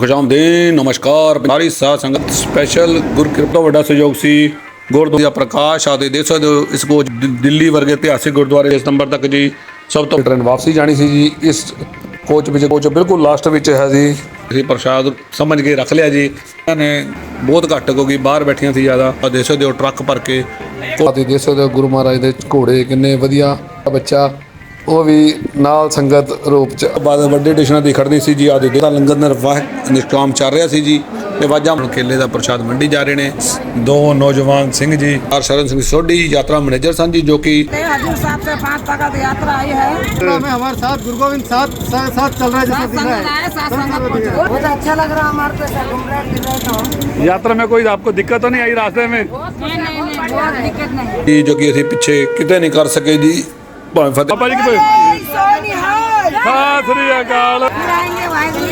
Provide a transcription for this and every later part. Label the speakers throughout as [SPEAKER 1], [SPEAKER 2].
[SPEAKER 1] ਖੁਸ਼ਾਮਦੀਨ ਨਮਸਕਾਰ। ਸਾਰੀ ਸਾਧ ਸੰਗਤ ਸਪੈਸ਼ਲ ਗੁਰਕਿਰਪਾ ਤੋਂ ਵੱਡਾ ਸਹਿਯੋਗ ਸੀ। ਗੁਰਦੁਆਰਾ ਦਾ ਪ੍ਰਕਾਸ਼ ਆਦੇ ਦੇਖ ਸਕਦੇ ਹੋ ਇਸ ਕੋਚ ਦਿ- ਦਿੱਲੀ ਵਰਗੇ ਇਤਿਹਾਸਿਕ ਗੁਰਦੁਆਰੇ ਇਸ ਨੰਬਰ ਤੱਕ ਜੀ ਸਭ ਤੋਂ ਟ੍ਰੇਨ ਵਾਪਸੀ ਜਾਣੀ ਸੀ ਜੀ। ਇਸ ਕੋਚ ਵਿੱਚ ਕੋਚ ਬਿਲਕੁਲ ਲਾਸਟ ਵਿੱਚ ਹੈ ਜੀ। ਅਸੀਂ ਪ੍ਰਸ਼ਾਦ ਸਮਝ ਕੇ ਰੱਖ ਲਿਆ ਜੀ। ਇਹਨਾਂ ਨੇ ਬਹੁਤ ਘੱਟ ਕਿਉਂਕਿ ਬਾਹਰ ਬੈਠੀਆਂ ਸੀ ਜ਼ਿਆਦਾ। ਆਹ ਦੇਖ ਸਕਦੇ ਹੋ ਟਰੱਕ ਭਰ ਕੇ ਆਦੇ ਦੇਖ ਸਕਦੇ ਹੋ ਗੁਰੂ ਮਹਾਰਾਜ ਦੇ ਘੋੜੇ ਕਿੰਨੇ ਵਧੀਆ ਬੱਚਾ। ਉਹ ਵੀ ਨਾਲ ਸੰਗਤ ਰੂਪ ਚ ਬਾਅਦ ਵੱਡੇ ਸਟੇਸ਼ਨਾਂ ਦੀ ਖੜਨੀ ਸੀ ਜੀ ਆਦੇ ਦੇ ਲੰਗਰ ਨਿਰਵਾਹ ਨਿਸ਼ਕਾਮ ਚੱਲ ਰਿਹਾ ਸੀ ਜੀ ਤੇ ਵਾਜਾਂ ਕੇਲੇ ਦਾ ਪ੍ਰਸ਼ਾਦ ਵੰਡੀ ਜਾ ਰਹੇ ਨੇ ਦੋ ਨੌਜਵਾਨ ਸਿੰਘ ਜੀ ਹਰ ਸ਼ਰਨ ਸਿੰਘ ਸੋਢੀ ਯਾਤਰਾ ਮੈਨੇਜਰ ਸਨ ਜੀ ਜੋ ਕਿ
[SPEAKER 2] नहीं, हजूर साहब से पांच तक यात्रा आई है
[SPEAKER 3] यात्रा में हमारे साथ गुरु गोविंद साथ साथ साथ चल रहा है जैसा
[SPEAKER 2] सात
[SPEAKER 3] दिख रहा
[SPEAKER 2] संगत आए
[SPEAKER 3] है
[SPEAKER 2] सात संगत पहुंचे बहुत अच्छा लग रहा है हमारे पे सब घूम रहे फिर रहे तो हम।
[SPEAKER 1] ਯਾਤਰਾ में कोई आपको दिक्कत तो नहीं आई रास्ते में
[SPEAKER 2] नहीं नहीं नहीं बहुत दिक्कत नहीं
[SPEAKER 1] ਜੀ ਜੋ ਕਿ ਅਸੀਂ ਪਿੱਛੇ ਕਿਤੇ ਨਹੀਂ ਕਰ ਸਕੇ ਜੀ ਭਾਵੇਂ ਫਤਿਹ ਬਾਬਾ ਜੀ ਕੀ
[SPEAKER 2] ਸੋਨੀ ਹਾਲ
[SPEAKER 1] ਸਤਿ ਸ੍ਰੀ ਅਕਾਲ।
[SPEAKER 2] ਬੁਲਾਏਂਗੇ ਵਾਹਿਗੁਰੂ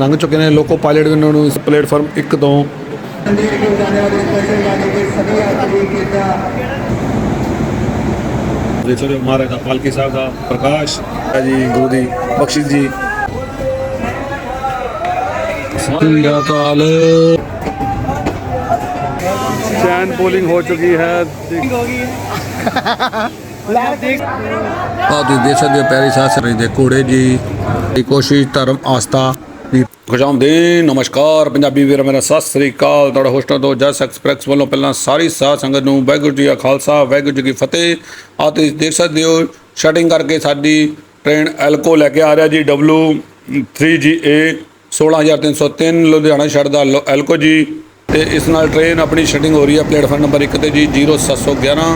[SPEAKER 1] ਲੰਘ ਚੁੱਕੇ ਨੇ ਲੋਕੋ ਪਾਇਲਟ ਉਹਨਾਂ ਨੂੰ ਪਲੇਟਫਾਰਮ 1 ਤੋਂ। ਸੰਦੀਪ ਨੂੰ ਜਾਣੇ ਪਾਲਕੀ ਸਾਹਿਬ ਦਾ ਪ੍ਰਕਾਸ਼ ਜੀ ਗੁਰੂ ਦੀ ਬਖਸ਼ਿਸ਼ ਜੀ। ਸਤਿ ਸ੍ਰੀ ਅਕਾਲ। ਚੈਨ ਬੋਲਿੰਗ ਹੋ ਚੁੱਕੀ ਹੈ। ਆ ਤੁਸੀਂ ਦੇਖ ਸਕਦੇ ਹੋ ਪਿਆਰੀ ਸਾਧ ਸੰਗਤ ਦੇ ਘੋੜੇ ਜੀ ਦੀ ਕੋਸ਼ਿਸ਼, ਧਰਮ, ਆਸਥਾ ਦੀ ਖੁਸ਼ਾਮਦੀਨ ਨਮਸਕਾਰ, ਪੰਜਾਬੀ ਵੀਰ, ਮੇਰਾ ਸਤਿ ਸ੍ਰੀ ਅਕਾਲ। ਤੁਹਾਡਾ ਹੋਸਟਾਂ ਤੋਂ ਜਸ ਐਕਸਪ੍ਰੈਸ ਵੱਲੋਂ ਪਹਿਲਾਂ ਸਾਰੀ ਸਾਧ ਸੰਗਤ ਨੂੰ ਵਾਹਿਗੁਰੂ ਜੀ ਕਾ ਖਾਲਸਾ, ਵਾਹਿਗੁਰੂ ਜੀ ਕੀ ਫਤਿਹ। ਆ ਤੁਸੀਂ ਦੇਖ ਸਕਦੇ ਹੋ ਸ਼ਟਿੰਗ ਕਰਕੇ ਸਾਡੀ ਟ੍ਰੇਨ ਐਲਕੋ ਲੈ ਕੇ ਆ ਰਿਹਾ ਜੀ W3GA 16303 ਲੁਧਿਆਣਾ ਛੱਡਦਾ ਲੋ- ਐਲਕੋ ਜੀ। ਤੇ ਇਸ ਨਾਲ ਟ੍ਰੇਨ ਆਪਣੀ ਸ਼ਟਿੰਗ ਹੋ ਰਹੀ ਹੈ। ਪਲੇਟਫਾਰਮ ਨੰਬਰ 1 ਤੇ ਜੀ 0711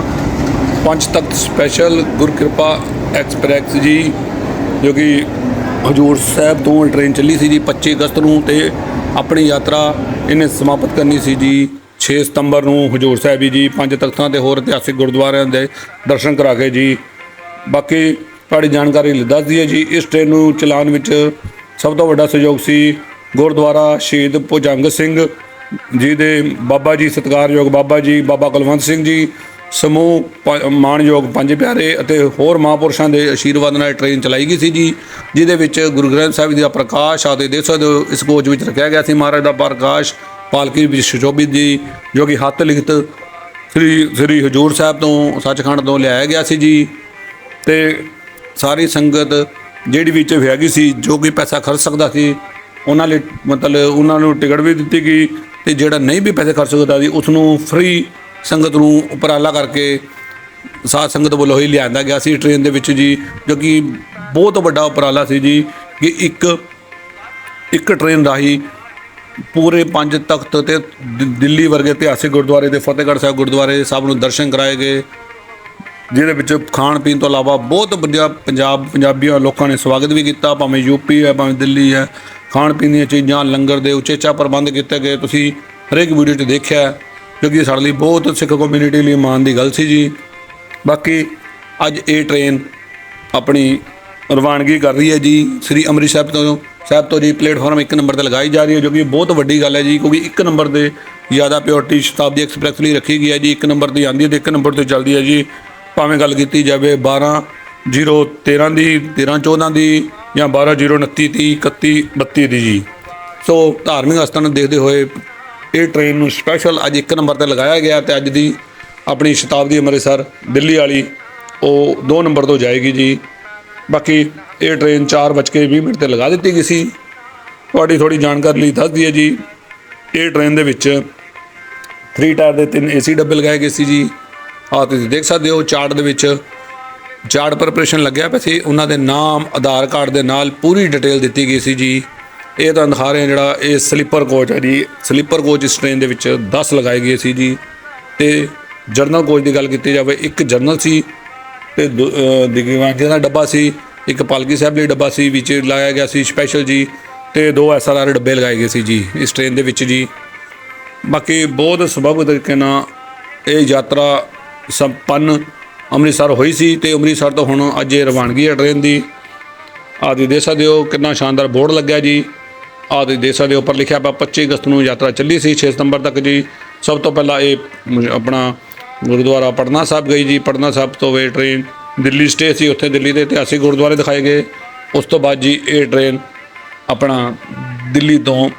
[SPEAKER 1] ਪੰਜ ਤਖਤ ਸਪੈਸ਼ਲ ਗੁਰਕਿਰਪਾ ਐਕਸਪ੍ਰੈਸ ਜੀ, ਜੋ ਕਿ ਹਜੂਰ ਸਾਹਿਬ ਤੋਂ ਟ੍ਰੇਨ ਚੱਲੀ ਸੀ ਜੀ 25 ਅਗਸਤ ਨੂੰ ਤੇ ਆਪਣੀ ਯਾਤਰਾ ਇਹਨੇ ਸਮਾਪਤ ਕਰਨੀ ਸੀ ਜੀ 6 ਸਤੰਬਰ ਨੂੰ ਹਜੂਰ ਸਾਹਿਬ ਵੀ ਜੀ ਪੰਜ ਤਖਤਾਂ ਤੇ ਹੋਰ ਇਤਿਹਾਸਿਕ ਗੁਰਦੁਆਰਿਆਂ ਦੇ ਦਰਸ਼ਨ ਕਰਾ ਕੇ ਜੀ। ਬਾਕੀ ਤੁਹਾਡੀ ਜਾਣਕਾਰੀ ਲਈ ਦੱਸ ਦਈਏ ਜੀ, ਇਸ ਟ੍ਰੇਨ ਨੂੰ ਚਲਾਉਣ ਵਿੱਚ ਸਭ ਤੋਂ ਵੱਡਾ ਸਹਿਯੋਗ ਸੀ ਗੁਰਦੁਆਰਾ ਸ਼ਹੀਦ ਭੁਜੰਗ ਸਿੰਘ ਜੀ ਦੇ ਬਾਬਾ ਜੀ ਸਤਿਕਾਰਯੋਗ ਬਾਬਾ ਜੀ, ਬਾਬਾ ਕੁਲਵੰਤ ਸਿੰਘ ਜੀ, ਸਮੂਹ ਪ- ਮਾਣਯੋਗ ਪੰਜ ਪਿਆਰੇ ਅਤੇ ਹੋਰ ਮਹਾਂਪੁਰਸ਼ਾਂ ਦੇ ਆਸ਼ੀਰਵਾਦ ਨਾਲ ਟ੍ਰੇਨ ਚਲਾਈ ਗਈ ਸੀ ਜੀ, ਜਿਹਦੇ ਵਿੱਚ ਗੁਰੂ ਗ੍ਰੰਥ ਸਾਹਿਬ ਜੀ ਦਾ ਪ੍ਰਕਾਸ਼ ਆਦੇ ਦੇਖ ਇਸ ਕੋਚ ਵਿੱਚ ਰੱਖਿਆ ਗਿਆ ਸੀ। ਮਹਾਰਾਜ ਦਾ ਪ੍ਰਕਾਸ਼ ਪਾਲਕੀ ਵਿੱਚ ਸੁਸ਼ੋਭਿਤ ਜੀ, ਜੋ ਕਿ ਹੱਥ ਲਿਖਤ ਸ੍ਰੀ ਸ੍ਰੀ ਹਜੂਰ ਸਾਹਿਬ ਤੋਂ ਸੱਚਖੰਡ ਤੋਂ ਲਿਆਇਆ ਗਿਆ ਸੀ ਜੀ। ਤੇ ਸਾਰੀ ਸੰਗਤ ਜਿਹੜੀ ਵਿੱਚ ਹੈਗੀ ਸੀ, ਜੋ ਕਿ ਪੈਸਾ ਖਰਚ ਸਕਦਾ ਸੀ, ਉਹਨਾਂ ਲਈ ਮਤਲਬ ਉਹਨਾਂ ਨੂੰ ਟਿਕਟ ਵੀ ਦਿੱਤੀ ਗਈ। ਤੇ ਜਿਹੜਾ ਨਹੀਂ ਵੀ ਪੈਸੇ ਖਰਚ ਸਕਦਾ ਸੀ ਉਸ ਨੂੰ ਫ੍ਰੀ ਸੰਗਤ ਨੂੰ ਉਪਰਾਲਾ ਕਰਕੇ ਸਾਧ ਸੰਗਤ ਵੱਲੋਂ ਹੀ ਲਿਆਂਦਾ ਗਿਆ ਸੀ। ਟ੍ਰੇਨ ਦੇ ਵਿੱਚ ਜੀ, ਜੋ ਕਿ ਬਹੁਤ ਵੱਡਾ ਉਪਰਾਲਾ ਸੀ ਜੀ ਕਿ ਇੱਕ ਇੱਕ ਟ੍ਰੇਨ ਰਾਹੀਂ ਪੂਰੇ ਪੰਜ ਤਖਤ ਤੇ ਦਿੱਲੀ ਵਰਗੇ ਇਤਿਹਾਸਿਕ ਗੁਰਦੁਆਰੇ ਤੇ ਫਤਿਹਗੜ੍ਹ ਸਾਹਿਬ ਗੁਰਦੁਆਰੇ ਸਭ ਨੂੰ ਦਰਸ਼ਨ ਕਰਾਏ ਗਏ। ਜਿਹਦੇ ਵਿੱਚ ਖਾਣ ਪੀਣ ਤੋਂ ਇਲਾਵਾ ਬਹੁਤ ਵਧੀਆ ਪੰਜਾਬ, ਪੰਜਾਬੀਆਂ ਲੋਕਾਂ ਨੇ ਸਵਾਗਤ ਵੀ ਕੀਤਾ। ਭਾਵੇਂ ਯੂਪੀ ਹੈ, ਭਾਵੇਂ ਦਿੱਲੀ ਹੈ। ਖਾਣ ਪੀਣ ਦੀਆਂ ਚੀਜ਼ਾਂ, ਲੰਗਰ ਦੇ ਉਚੇਚਾ ਪ੍ਰਬੰਧ ਕੀਤੇ ਗਏ। ਤੁਸੀਂ ਹਰੇਕ ਵੀਡੀਓ 'ਚ ਦੇਖਿਆ ਜੋ ਕਿ ਸਾਡੇ ਲਈ ਬਹੁਤ ਸਿੱਖ ਕਮਿਊਨਿਟੀ ਲਈ ਮਾਣ ਦੀ ਗੱਲ ਸੀ ਜੀ। ਬਾਕੀ ਅੱਜ ਇਹ ਟ੍ਰੇਨ ਆਪਣੀ ਰਵਾਨਗੀ ਕਰ ਰਹੀ ਹੈ ਜੀ। ਸ੍ਰੀ ਅੰਮ੍ਰਿਤਸਰ ਤੋਂ, ਸਾਹਿਬ ਤੋਂ ਜੀ ਪਲੇਟਫਾਰਮ 1 ਨੰਬਰ ਤੇ ਲਗਾਈ ਜਾ ਰਹੀ ਹੈ, ਜੋ ਕਿ ਬਹੁਤ ਵੱਡੀ ਗੱਲ ਹੈ ਜੀ, ਕਿਉਂਕਿ 1 ਨੰਬਰ ਦੇ ਜ਼ਿਆਦਾ ਪਿਓਰਟੀ ਸ਼ਤਾਬਦੀ ਐਕਸਪ੍ਰੈਸ ਲਈ ਰੱਖੀ ਗਈ ਹੈ ਜੀ। 1 ਨੰਬਰ ਤੇ ਆਉਂਦੀ ਹੈ ਤੇ 1 ਨੰਬਰ ਤੇ ਚੱਲਦੀ ਹੈ ਜੀ। ਭਾਵੇਂ ਗੱਲ ਕੀਤੀ ਜਾਵੇ 12 013 ਦੀ 13 14 ਦੀ ਜਾਂ 12 029 ਦੀ 31 32 ਦੀ ਜੀ। ਸੋ ਧਾਰਮਿਕ ਅਸਥਾਨ ਨੂੰ ਦੇਖਦੇ ਹੋਏ ਇਹ ਟ੍ਰੇਨ ਨੂੰ ਸਪੈਸ਼ਲ ਅੱਜ ਇੱਕ ਨੰਬਰ ਤੇ ਲਗਾਇਆ ਗਿਆ ਤੇ ਅੱਜ ਦੀ ਆਪਣੀ ਸ਼ਤਾਬਦੀ ਅੰਮ੍ਰਿਤਸਰ, ਦਿੱਲੀ ਵਾਲੀ, ਉਹ 2 ਨੰਬਰ ਤੋਂ ਜਾਏਗੀ ਜੀ। ਬਾਕੀ ਇਹ ਟ੍ਰੇਨ 4:20 ਮਿੰਟ ਤੇ ਲਗਾ ਦਿੱਤੀ ਗਈ ਸੀ। ਤੁਹਾਡੀ ਥੋੜੀ ਜਾਣਕਾਰੀ ਲਈ ਦੱਸ ਦਈਏ ਜੀ, ਇਹ ਟ੍ਰੇਨ ਦੇ ਵਿੱਚ 3 ਟਾਇਰ ਦੇ ਤਿੰਨ ਏਸੀ ਡੱਬੇ ਲਗਾਏ ਗਏ ਸੀ ਜੀ। ਆਹ ਤੁਸੀਂ ਦੇਖ ਸਕਦੇ ਹੋ ਚਾਰਟ ਦੇ ਵਿੱਚ ਚਾਰਟ ਪ੍ਰੈਪਰੇਸ਼ਨ ਲੱਗਿਆ ਪਿਆ ਸੀ। ਉਹਨਾਂ ਦੇ ਨਾਮ, ਆਧਾਰ ਕਾਰਡ ਦੇ ਨਾਲ ਪੂਰੀ ਡਿਟੇਲ ਦਿੱਤੀ ਗਈ ਸੀ ਜੀ। ਇਹ ਤਾਂ ਦਿਖਾ ਰਹੇ ਜਿਹੜਾ ਇਹ ਸਲੀਪਰ ਕੋਚ ਹੈ ਜੀ। ਸਲੀਪਰ ਕੋਚ ਇਸ ਟ੍ਰੇਨ ਦੇ ਵਿੱਚ 10 ਲਗਾਏ ਗਏ ਸੀ ਜੀ। ਤੇ ਜਰਨਲ ਕੋਚ ਦੀ ਗੱਲ ਕੀਤੀ ਜਾਵੇ, ਇੱਕ ਜਰਨਲ ਸੀ ਤੇ ਦੋ- ਦਾ ਡੱਬਾ ਸੀ, ਇੱਕ ਪਾਲਕੀ ਸਾਹਿਬ ਲਈ ਡੱਬਾ ਸੀ, ਵਿੱਚ ਲਾਇਆ ਗਿਆ ਸੀ ਸਪੈਸ਼ਲ ਜੀ ਤੇ ਦੋ ਐਸਆਰਆਰ ਡੱਬੇ ਲਗਾਏ ਗਏ ਸੀ ਜੀ ਇਸ ਟ੍ਰੇਨ ਦੇ ਵਿੱਚ ਜੀ। ਬਾਕੀ ਬਹੁਤ ਸੁਭਾਵਿਕ ਤਰੀਕੇ ਨਾਲ ਇਹ ਯਾਤਰਾ ਸੰਪੰਨ ਅੰਮ੍ਰਿਤਸਰ ਹੋਈ ਸੀ ਤੇ ਅੰਮ੍ਰਿਤਸਰ ਤੋਂ ਹੁਣ ਅੱਜ ਇਹ ਰਵਾਨਗੀ ਹੈ ਟ੍ਰੇਨ ਦੀ ਆਦਿ ਦੇਖ ਸਕਦੇ ਹੋ ਕਿੰਨਾ ਸ਼ਾਨਦਾਰ ਬੋਰਡ ਲੱਗਿਆ ਜੀ। ਆਦਿ ਦੇਖ ਸਕਦੇ ਹੋ ਉੱਪਰ ਲਿਖਿਆ ਪਿਆ 25 ਅਗਸਤ ਨੂੰ ਯਾਤਰਾ ਚੱਲੀ ਸੀ। 6 ਸਤੰਬਰ ਤੱਕ ਜੀ। ਸਭ ਤੋਂ ਪਹਿਲਾਂ ਇਹ ਆਪਣਾ ਗੁਰਦੁਆਰਾ ਪਟਨਾ ਸਾਹਿਬ ਗਈ ਜੀ। ਪਟਨਾ ਸਾਹਿਬ ਤੋਂ ਵੇ ਟ੍ਰੇਨ ਦਿੱਲੀ ਸਟੇ ਸੀ। ਉੱਥੇ ਦਿੱਲੀ ਦੇ ਇਤਿਹਾਸਿਕ ਗੁਰਦੁਆਰੇ ਦਿਖਾਏ ਗਏ। ਉਸ ਤੋਂ ਬਾਅਦ ਜੀ ਇਹ ਟ੍ਰੇਨ ਆਪਣਾ ਦਿੱਲੀ ਤੋਂ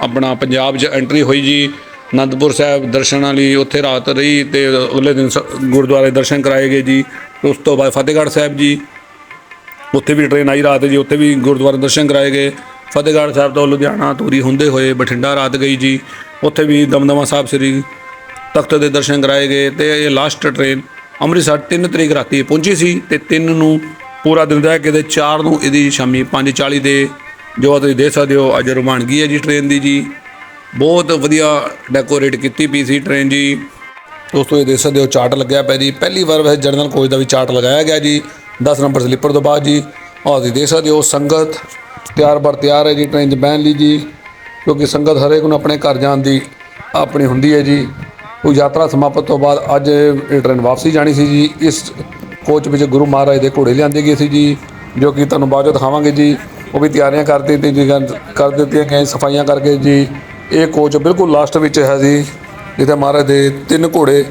[SPEAKER 1] ਆਪਣਾ ਪੰਜਾਬ 'ਚ ਐਂਟਰੀ ਹੋਈ ਜੀ। ਅਨੰਦਪੁਰ ਸਾਹਿਬ ਦਰਸ਼ਨਾਂ ਲਈ ਉੱਥੇ ਰਾਤ ਰਹੀ ਤੇ ਅਗਲੇ ਦਿਨ ਸ- ਗੁਰਦੁਆਰੇ ਦਰਸ਼ਨ ਕਰਾਏ ਗਏ ਜੀ। ਉਸ ਤੋਂ ਬਾਅਦ ਫਤਿਹਗੜ੍ਹ ਸਾਹਿਬ ਜੀ। ਉੱਥੇ ਵੀ ਟ੍ਰੇਨ ਆਈ ਰਾਤ ਜੀ, ਉੱਥੇ ਵੀ ਗੁਰਦੁਆਰੇ ਦਰਸ਼ਨ ਕਰਾਏ ਗਏ। ਫਤਿਹਗੜ੍ਹ ਸਾਹਿਬ ਤੋਂ ਲੁਧਿਆਣਾ ਤੂਰੀ ਹੁੰਦੇ ਹੋਏ ਬਠਿੰਡਾ ਰਾਤ ਗਈ ਜੀ। ਉੱਥੇ ਵੀ ਦਮਦਮਾ ਸਾਹਿਬ ਸ੍ਰੀ ਤਖਤ ਦੇ ਦਰਸ਼ਨ ਕਰਾਏ ਗਏ ਤੇ ਇਹ ਲਾਸਟ ਟ੍ਰੇਨ ਅੰਮ੍ਰਿਤਸਰ 3 ਤਰੀਕ ਰਾਤੀ ਪਹੁੰਚੀ ਸੀ ਤੇ 3 ਨੂੰ ਪੂਰਾ ਦਿਨ ਰਹਿ ਕੇ ਤੇ 4 ਨੂੰ ਇਹਦੀ ਸ਼ਾਮੀ 5:40 ਦੇ ਜੋ ਤੁਸੀਂ ਦੇਖ ਸਕਦੇ ਹੋ, ਅੱਜ ਰਵਾਨਗੀ ਹੈ ਜੀ ਟ੍ਰੇਨ ਦੀ ਜੀ। ਬਹੁਤ ਵਧੀਆ ਡੈਕੋਰੇਟ ਕੀਤੀ ਪਈ ਸੀ ਟ੍ਰੇਨ ਜੀ। ਦੋਸਤੋ, ਇਹ ਦੇਖ ਸਕਦੇ ਹੋ ਚਾਰਟ ਲੱਗਿਆ ਪਿਆ ਜੀ। ਪਹਿਲੀ ਵਾਰ ਵੈਸੇ ਜਨਰਲ ਕੋਚ ਦਾ ਵੀ ਚਾਰਟ ਲਗਾਇਆ ਗਿਆ ਜੀ। 10 ਨੰਬਰ ਸਲੀਪਰ ਤੋਂ ਬਾਅਦ ਜੀ ਔਰ ਤੁਸੀਂ ਦੇਖ ਸਕਦੇ ਹੋ, ਸੰਗਤ ਤਿਆਰ ਬਰ ਤਿਆਰ ਹੈ ਜੀ ਟ੍ਰੇਨ 'ਚ ਬਹਿਣ ਲਈ ਜੀ। ਕਿਉਂਕਿ ਸੰਗਤ ਹਰੇਕ ਨੂੰ ਆਪਣੇ ਘਰ ਜਾਣ ਦੀ ਆਪਣੀ ਹੁੰਦੀ ਹੈ ਜੀ। ਉਹ ਯਾਤਰਾ ਸਮਾਪਤ ਤੋਂ ਬਾਅਦ ਅੱਜ ਇਹ ਟ੍ਰੇਨ ਵਾਪਸੀ ਜਾਣੀ ਸੀ ਜੀ। ਇਸ ਕੋਚ ਵਿੱਚ ਗੁਰੂ ਮਹਾਰਾਜ ਦੇ ਘੋੜੇ ਲਿਆਂਦੇ ਗਏ ਸੀ ਜੀ, ਜੋ ਕਿ ਤੁਹਾਨੂੰ ਬਾਅਦ 'ਚੋਂ ਦਿਖਾਵਾਂਗੇ ਜੀ। ਉਹ ਵੀ ਤਿਆਰੀਆਂ ਕਰ ਦਿੱਤੀ ਜੀ ਕਰ ਦਿੱਤੀਆਂ ਗਈਆਂ, ਸਫਾਈਆਂ ਕਰਕੇ ਜੀ। ਇਹ ਕੋਚ ਬਿਲਕੁਲ ਲਾਸਟ ਵਿੱਚ ਹੈ ਜੀ, ਜਿੱਥੇ ਮਹਾਰਾਜ ਦੇ ਤਿੰਨ ਘੋੜੇ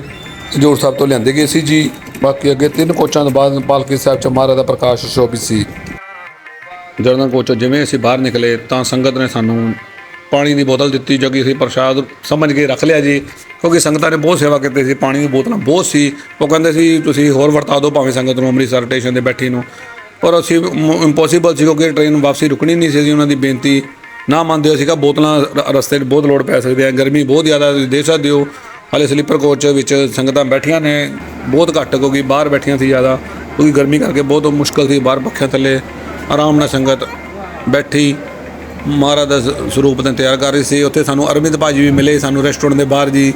[SPEAKER 1] ਹਜ਼ੂਰ ਸਾਹਿਬ ਤੋਂ ਲਿਆਂਦੇ ਗਏ ਸੀ ਜੀ। ਬਾਕੀ ਅੱਗੇ ਤਿੰਨ ਕੋਚਾਂ ਤੋਂ ਬਾਅਦ ਪਾਲਕੀ ਸਾਹਿਬ ਚ ਮਹਾਰਾਜ ਦਾ ਪ੍ਰਕਾਸ਼ ਸ਼ੋਭਿਤ ਸੀ। ਜਰਨਲ ਕੋਚ ਜਿਵੇਂ ਅਸੀਂ ਬਾਹਰ ਨਿਕਲੇ ਤਾਂ ਸੰਗਤ ਨੇ ਸਾਨੂੰ ਪਾਣੀ ਦੀ ਬੋਤਲ ਦਿੱਤੀ, ਜੋ ਕਿ ਅਸੀਂ ਪ੍ਰਸ਼ਾਦ ਸਮਝ ਕੇ ਰੱਖ ਲਿਆ ਜੀ। ਕਿਉਂਕਿ ਸੰਗਤਾਂ ਨੇ ਬਹੁਤ ਸੇਵਾ ਕੀਤੀ ਸੀ, ਪਾਣੀ ਦੀ ਬੋਤਲਾਂ ਬਹੁਤ ਸੀ। ਉਹ ਕਹਿੰਦੇ ਸੀ, ਤੁਸੀਂ ਹੋਰ ਵਰਤਾ ਦਿਓ ਭਾਵੇਂ ਸੰਗਤ ਨੂੰ ਅੰਮ੍ਰਿਤਸਰ ਸਟੇਸ਼ਨ ਤੇ ਬੈਠੀ ਨੂੰ। ਪਰ ਅਸੀਂ ਇੰਪੋਸੀਬਲ ਸੀ, ਕਿਉਂਕਿ ਟ੍ਰੇਨ ਵਾਪਸੀ ਰੁਕਣੀ ਨਹੀਂ ਸੀ ਉਹਨਾਂ ਦੀ ਬੇਨਤੀ ਨਾ ਮੰਨਦੇ ਹੋ ਸੀਗਾ ਬੋਤਲਾਂ ਰ- ਰਸਤੇ 'ਚ ਬਹੁਤ ਲੋੜ ਪੈ ਸਕਦੀ ਹੈ, ਗਰਮੀ ਬਹੁਤ ਜ਼ਿਆਦਾ ਤੁਸੀਂ ਦੇਖ ਸਕਦੇ ਹੋ। ਹਾਲੇ ਸਲੀਪਰ ਕੋਚ ਵਿੱਚ ਸੰਗਤਾਂ ਬੈਠੀਆਂ ਨੇ, ਬਹੁਤ ਘੱਟ ਕਿਉਂਕਿ ਬਾਹਰ ਬੈਠੀਆਂ ਸੀ ਜ਼ਿਆਦਾ, ਕਿਉਂਕਿ ਗਰਮੀ ਕਰਕੇ ਬਹੁਤ ਮੁਸ਼ਕਲ ਸੀ ਬਾਹਰ ਪੱਖਿਆਂ ਥੱਲੇ ਆਰਾਮ ਨਾਲ ਸੰਗਤ ਬੈਠੀ। ਮਹਾਰਾਜ ਦਾ ਸ- ਸਰੂਪ ਤੇ ਤਿਆਰ ਕਰ ਰਹੀ ਸੀ, ਉੱਥੇ ਸਾਨੂੰ ਅਰਵਿੰਦ ਭਾਜੀ ਵੀ ਮਿਲੇ, ਸਾਨੂੰ ਰੈਸਟੋਰੈਂਟ ਦੇ ਬਾਹਰ ਜੀ।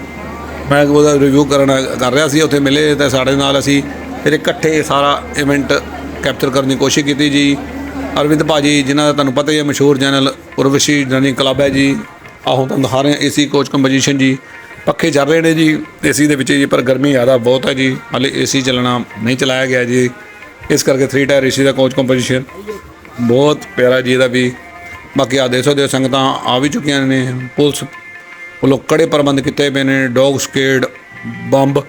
[SPEAKER 1] ਮੈਂ ਉਹਦਾ ਰਿਵਿਊ ਕਰਨ ਕਰ ਰਿਹਾ ਸੀ, ਉੱਥੇ ਮਿਲੇ ਤੇ ਸਾਡੇ ਨਾਲ ਅਸੀਂ ਫਿਰ ਇਕੱਠੇ ਸਾਰਾ ਇਵੈਂਟ ਕੈਪਚਰ ਕਰਨ ਦੀ ਕੋਸ਼ਿਸ਼ ਕੀਤੀ ਜੀ। ਅਰਵਿੰਦ ਭਾਜੀ, ਜਿਨ੍ਹਾਂ ਦਾ ਤੁਹਾਨੂੰ ਪਤਾ ਹੀ ਹੈ, ਮਸ਼ਹੂਰ ਚੈਨਲ ਉਰਵਸ਼ੀ ਰਨਿੰਗ ਕਲੱਬ ਹੈ ਜੀ। ਆਹੋ ਤੁਹਾਨੂੰ ਦਿਖਾ ਰਹੇ ਹਾਂ। ਏਸੀ ਕੋਚ ਕੰਪੋਜੀਸ਼ਨ ਜੀ। ਪੱਖੇ ਚੱਲ ਰਹੇ ਨੇ ਜੀ। ਏਸੀ ਦੇ ਵਿੱਚ ਜੀ, ਪਰ ਗਰਮੀ ਜ਼ਿਆਦਾ ਬਹੁਤ ਹੈ ਜੀ। ਹਾਲੇ ਏਸੀ ਚੱਲਣਾ ਨਹੀਂ ਚਲਾਇਆ ਗਿਆ ਜੀ। ਇਸ ਕਰਕੇ 3 ਟਾਇਰ ਏਸੀ ਦਾ ਕੋਚ ਕੰਪੋਜੀਸ਼ਨ ਬਹੁਤ ਪਿਆਰਾ ਜੀ ਇਹਦਾ ਵੀ। ਬਾਕੀ ਆ ਦੇਖੋ ਦੇ ਸੰਗਤਾਂ ਆ ਵੀ ਚੁੱਕੀਆਂ ਨੇ। ਪੁਲਿਸ ਵੱਲੋਂ ਕੜੇ ਪ੍ਰਬੰਧ ਕੀਤੇ ਪਏ ਨੇ। Dog squad bomb.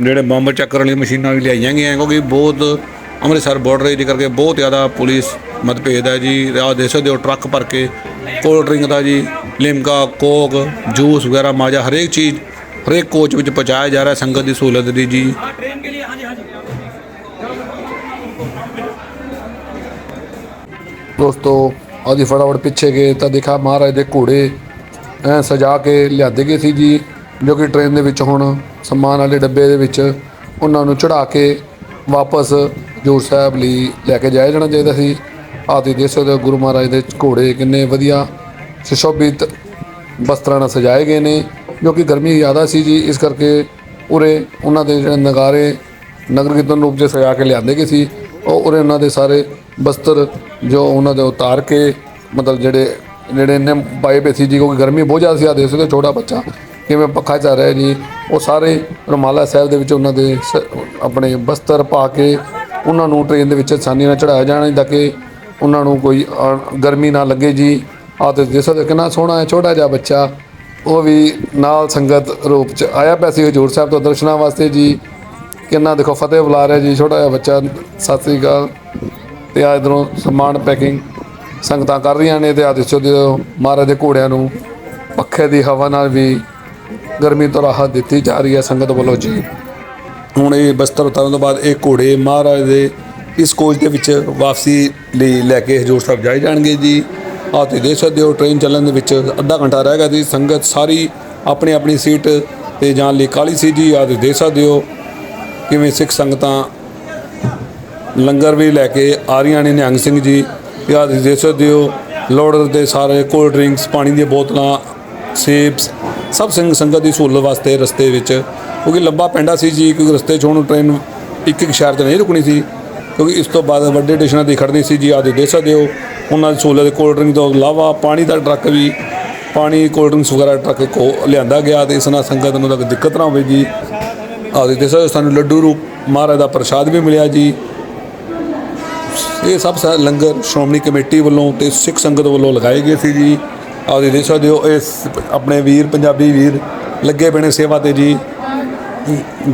[SPEAKER 1] ਜਿਹੜੇ ਬੰਬ ਚੱਕਰ ਕਰਨ ਮਸ਼ੀਨਾਂ ਵੀ ਲਿਆਈਆਂ ਗਈਆਂ, ਕਿਉਂਕਿ ਬਹੁਤ ਅੰਮ੍ਰਿਤਸਰ ਬਾਰਡਰ ਏਰੀਆ ਕਰਕੇ ਬਹੁਤ ਜ਼ਿਆਦਾ ਪੁਲਿਸ ਮਤਭੇਦ ਹੈ ਜੀ। ਆ ਦੇ ਸਕਦੇ ਹੋ, ਟਰੱਕ ਭਰ ਕੇ ਕੋਲਡ ਡਰਿੰਕ ਦਾ ਜੀ, ਲਿਮਕਾ, ਕੋਕ, ਜੂਸ ਵਗੈਰਾ ਮਾਜਾ, ਹਰੇਕ ਚੀਜ਼, ਹਰੇਕ ਕੋਚ ਵਿੱਚ ਪਹੁੰਚਾਇਆ ਜਾ ਰਿਹਾ ਸੰਗਤ ਦੀ ਸਹੂਲਤ ਦੀ ਜੀ। ਦੋਸਤੋ ਆਦੀ ਫਟਾਫਟ ਪਿੱਛੇ ਗਏ ਤਾਂ ਦੇਖਾ ਮਹਾਰਾਜ ਦੇ ਘੋੜੇ ਐ ਸਜਾ ਕੇ ਲਿਆਦੇ ਗਏ ਸੀ ਜੀ, ਜੋ ਕਿ ਟ੍ਰੇਨ ਦੇ ਵਿੱਚ ਹੁਣ ਸਮਾਨ ਵਾਲੇ ਡੱਬੇ ਦੇ ਵਿੱਚ ਉਹਨਾਂ ਨੂੰ ਚੜਾ ਕੇ ਵਾਪਸ ਹਜ਼ੂਰ ਸਾਹਿਬ ਲਈ ਲੈ ਕੇ ਜਾਇਆ ਜਾਣਾ ਚਾਹੀਦਾ ਸੀ। ਆਦੀ ਦੇਖ ਸਕਦੇ ਹੋ ਗੁਰੂ ਮਹਾਰਾਜ ਦੇ ਘੋੜੇ ਕਿੰਨੇ ਵਧੀਆ ਸੁਸ਼ੋਭਿਤ ਵਸਤਰਾਂ ਨਾਲ ਸਜਾਏ ਗਏ ਨੇ, ਜੋ ਕਿ ਗਰਮੀ ਜ਼ਿਆਦਾ ਸੀ ਜੀ। ਇਸ ਕਰਕੇ ਉਰੇ ਉਹਨਾਂ ਦੇ ਜਿਹੜੇ ਨਗਾਰੇ ਨਗਰ ਕੀਰਤਨ ਰੂਪ 'ਚ ਸਜਾ ਕੇ ਲਿਆਂਦੇ ਗਏ ਸੀ। ਉਹ ਉਰੇ ਉਹਨਾਂ ਦੇ ਸਾਰੇ ਬਸਤਰ ਜੋ ਉਹਨਾਂ ਦੇ ਉਤਾਰ ਕੇ ਮਤਲਬ ਜਿਹੜੇ ਜਿਹੜੇ ਨੇ ਪਾਏ ਪਏ ਸੀ ਜੀ, ਕਿਉਂਕਿ ਗਰਮੀ ਬਹੁਤ ਜ਼ਿਆਦਾ ਸੀ। ਆ ਦੇਖ ਸਕਦੇ ਹੋ ਛੋਟਾ ਬੱਚਾ ਕਿਵੇਂ ਪੱਖਾ ਚੱਲ ਰਿਹਾ ਜੀ। ਉਹ ਸਾਰੇ ਰੁਮਾਲਾ ਸਾਹਿਬ ਦੇ ਵਿੱਚ ਉਹਨਾਂ ਦੇ ਸ- ਆਪਣੇ ਬਸਤਰ ਪਾ ਕੇ ਉਹਨਾਂ ਨੂੰ ਟ੍ਰੇਨ ਦੇ ਵਿੱਚ ਆਸਾਨੀ ਨਾਲ ਚੜਾਇਆ ਜਾਣਾ ਤਾਂ ਕਿ ਉਹਨਾਂ ਨੂੰ ਕੋਈ ਗਰਮੀ ਨਾ ਲੱਗੇ ਜੀ। ਆ ਤੇ ਦੇਖ ਸਕਦੇ ਕਿੰਨਾ ਸੋਹਣਾ ਹੈ, ਛੋਟਾ ਜਿਹਾ ਬੱਚਾ। ਉਹ ਵੀ ਨਾਲ ਸੰਗਤ ਰੂਪ ਚ ਆਇਆ ਪਿਆ ਸੀ ਹਜੂਰ ਸਾਹਿਬ ਤੋਂ ਦਰਸ਼ਨਾਂ ਵਾਸਤੇ ਜੀ। ਕਿੰਨਾ ਦੇਖੋ ਫਤਿਹ ਬੁਲਾ ਰਿਹਾ ਜੀ, ਛੋਟਾ ਜਿਹਾ ਬੱਚਾ। ਸਤਿ ਸ੍ਰੀ ਅਕਾਲ। ਤੇ ਆ ਇਧਰੋਂ ਸਮਾਨ ਪੈਕਿੰਗ ਸੰਗਤਾਂ ਕਰ ਰਹੀਆਂ ਨੇ ਤੇ ਆ ਦੇਖੋ ਮਹਾਰਾਜ ਦੇ ਘੋੜਿਆਂ ਨੂੰ ਪੱਖੇ ਦੀ ਹਵਾ ਨਾਲ ਵੀ ਗਰਮੀ ਤੋਂ ਰਾਹਤ ਦਿੱਤੀ ਜਾ ਰਹੀ ਹੈ ਸੰਗਤ ਵੱਲੋਂ ਜੀ। ਹੁਣ ਇਹ ਬਸਤਰ ਉਤਾਰਨ ਤੋਂ ਬਾਅਦ ਇਹ ਘੋੜੇ ਮਹਾਰਾਜ ਦੇ ਇਸ ਕੋਚ ਦੇ ਵਿੱਚ ਵਾਪਸੀ ਲਈ ਲੈ ਕੇ ਹਜੂਰ ਸਾਹਿਬ ਜਾਏ ਜਾਣਗੇ ਜੀ। ਆਹ ਤੁਸੀਂ ਦੇਖ ਸਕਦੇ ਹੋ ਟ੍ਰੇਨ ਚੱਲਣ ਦੇ ਵਿੱਚ ਅੱਧਾ ਘੰਟਾ ਰਹਿ ਗਿਆ ਜੀ। ਸੰਗਤ ਸਾਰੀ ਆਪਣੀ ਆਪਣੀ ਸੀਟ ਤੇ ਜਾਣ ਲਈ ਕਾਲੀ ਸੀ ਜੀ। ਆ ਤੁਸੀਂ ਦੇਖ ਸਕਦੇ ਹੋ ਕਿਵੇਂ ਸਿੱਖ ਸੰਗਤਾਂ ਲੰਗਰ ਵੀ ਲੈ ਕੇ ਆ ਰਹੀਆਂ ਨੇ ਨਿਹੰਗ ਸਿੰਘ ਜੀ। ਤੇ ਤੁਸੀਂ ਦੇਖ ਸਕਦੇ ਹੋ ਲੋੜਰ ਦੇ ਸਾਰੇ ਕੋਲਡ ਡਰਿੰਕਸ ਪਾਣੀ ਦੀਆਂ ਬੋਤਲਾਂ ਸੇਬਸ ਸਭ ਸਿੰਘ ਸੰਗਤ ਦੀ ਸਹੂਲਤ ਵਾਸਤੇ ਰਸਤੇ ਵਿੱਚ ਕਿਉਂਕਿ ਲੰਬਾ ਪੈਂਡਾ ਸੀ ਜੀ ਕਿਉਂਕਿ ਰਸਤੇ 'ਚ ਹੁਣ ਟ੍ਰੇਨ ਇੱਕ ਇੱਕ ਸ਼ਹਿਰ 'ਚ ਨਹੀਂ ਰੁਕਣੀ ਸੀ। ਕਿਉਂਕਿ ਇਸ ਤੋਂ ਬਾਅਦ ਵੱਡੇ ਸਟੇਸ਼ਨਾਂ 'ਤੇ ਖੜਨੀ ਸੀ ਜੀ ਆਦੇ ਦੇ ਸਕਦੇ ਹੋ। ਉਹਨਾਂ ਦੀ ਸਹੂਲਤ ਕੋਲਡ ਡਰਿੰਕ ਤੋਂ ਇਲਾਵਾ ਪਾਣੀ ਦਾ ਟਰੱਕ ਵੀ, ਪਾਣੀ ਕੋਲਡ ਡਰਿੰਕਸ ਵਗੈਰਾ ਟਰੱਕ ਕੋ ਲਿਆਂਦਾ ਗਿਆ ਤੇ ਇਸ ਨਾਲ ਸੰਗਤ ਨੂੰ ਤਾਂ ਕੋਈ ਦਿੱਕਤ ਨਾ ਹੋਵੇ ਜੀ। ਆਦੇ ਦੇਖ ਸਕਦੇ ਹੋ ਸਾਨੂੰ ਲੱਡੂ ਰੂਪ ਮਹਾਰਾਜ ਦਾ ਪ੍ਰਸ਼ਾਦ ਵੀ ਮਿਲਿਆ ਜੀ। ਇਹ ਸਭ ਸਾ- ਲੰਗਰ ਸ਼੍ਰੋਮਣੀ ਕਮੇਟੀ ਵੱਲੋਂ ਤੇ ਸਿੱਖ ਸੰਗਤ ਵੱਲੋਂ ਲਗਾਏ ਗਏ ਸੀ ਜੀ। ਆਪ ਜੀ ਦੇਖ ਸਕਦੇ ਹੋ ਇਸ ਆਪਣੇ ਵੀਰ, ਪੰਜਾਬੀ ਵੀਰ ਲੱਗੇ ਪਏ ਨੇ ਸੇਵਾ ਤੇ ਜੀ।